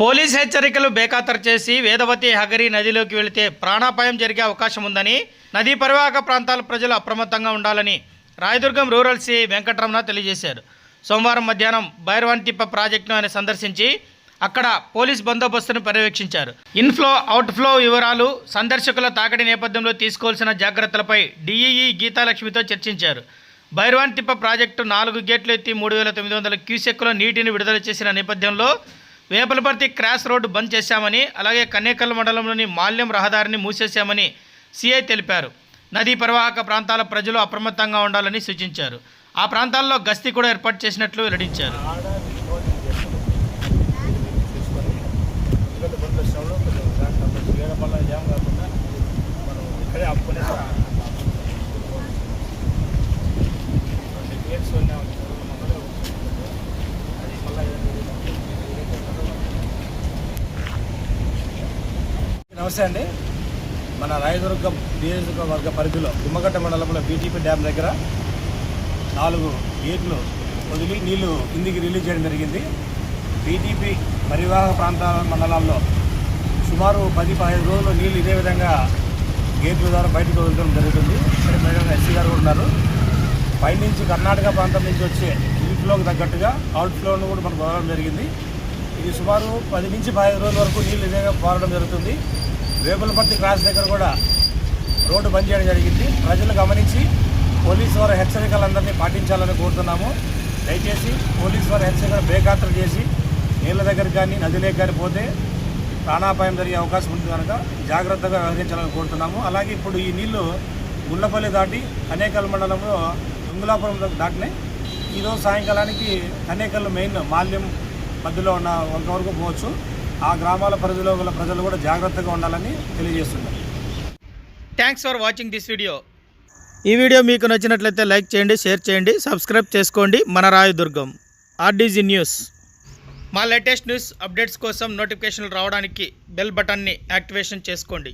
Police హెచ్చరికలు బేఖాతరు చేసి వేదవతి హగరి నదిలోకి వెళితే ప్రాణాపాయం జరిగే అవకాశం ఉందని నదీ పరివాహక ప్రాంతాల ప్రజలు అప్రమత్తంగా ఉండాలని రాయదుర్గం రూరల్ సిఐ వెంకటరమణ తెలియజేశారు. సోమవారం మధ్యాహ్నం భైరవాన్తిప్ప ప్రాజెక్టును ఆయన సందర్శించి అక్కడ పోలీస్ బందోబస్తును పర్యవేక్షించారు. ఇన్ఫ్లో అవుట్ఫ్లో వివరాలు సందర్శకుల తాకడి నేపథ్యంలో తీసుకోవాల్సిన జాగ్రత్తలపై డిఈఈ గీతాలక్ష్మితో చర్చించారు. భైరవాన్ తిప్ప ప్రాజెక్టు నాలుగు గేట్లు ఎత్తి మూడు వేల తొమ్మిది వందల క్యూసెక్కుల నీటిని విడుదల చేసిన నేపథ్యంలో వేపలపర్తి క్రాస్ రోడ్డు బంద్ చేశామని అలాగే కన్నేకల్ మండలంలోని మాల్యం రహదారిని మూసేశామని సిఐ తెలిపారు. నదీ పరివాహక ప్రాంతాల ప్రజలు అప్రమత్తంగా ఉండాలని సూచించారు. ఆ ప్రాంతాల్లో గస్తీ కూడా ఏర్పాటు చేసినట్లు వెల్లడించారు. ఆడ నమస్తే అండి. మన రాయదుర్గం నియోజకవర్గ పరిధిలో గుమ్మగడ్డ మండలంలో బీటీపీ డ్యామ్ దగ్గర నాలుగు గేట్లు వదిలి నీళ్ళు కిందికి రిలీజ్ చేయడం జరిగింది. బీటీపీ పరివాహక ప్రాంతాల మండలాల్లో సుమారు పది పదిహేను రోజులు నీళ్ళు ఇదే విధంగా గేట్ల ద్వారా బయటకు వదలడం జరుగుతుంది. ఇక్కడ మేడం ఎస్సీ గారు ఉన్నారు. పైనుంచి కర్ణాటక ప్రాంతం నుంచి వచ్చే ఇన్ఫ్లోకి తగ్గట్టుగా అవుట్ ఫ్లోను కూడా మనకు వదలడం జరిగింది. ఇది సుమారు పది నుంచి పదిహేను రోజుల వరకు నీళ్ళు ఇదేగా పారడం జరుగుతుంది. వేపులపర్తి క్రాస్ దగ్గర కూడా రోడ్డు బంద్ చేయడం జరిగింది. ప్రజలు గమనించి పోలీసు వారి హెచ్చరికలందరినీ పాటించాలని కోరుతున్నాము. దయచేసి పోలీసు వారి హెచ్చరికలు బేఖాతరు చేసి నీళ్ళ దగ్గర కానీ నదిలోకి కానీ పోతే ప్రాణాపాయం జరిగే అవకాశం ఉంది కనుక జాగ్రత్తగా వ్యవహరించాలని కోరుతున్నాము. అలాగే ఇప్పుడు ఈ నీళ్ళు గుళ్ళపల్లి దాటి కనేకల్ మండలంలో తుంగులాపురం దాటినాయి ఈరోజు సాయంకాలానికి కనేకల్ మెయిన్ మాల్యం మధ్యలో ఉన్న వంక వరకు పోవచ్చు. ఆ గ్రామాల పరిధిలో గల ప్రజలు కూడా జాగ్రత్తగా ఉండాలని తెలియజేస్తున్నారు. Thanks for watching this video ఈ వీడియో మీకు నచ్చినట్లయితే లైక్ చేయండి షేర్ చేయండి సబ్స్క్రైబ్ చేసుకోండి. మన రాయదుర్గం ఆర్డీజీ న్యూస్ మా లేటెస్ట్ న్యూస్ అప్డేట్స్ కోసం నోటిఫికేషన్లు రావడానికి బెల్ బటన్ని యాక్టివేషన్ చేసుకోండి.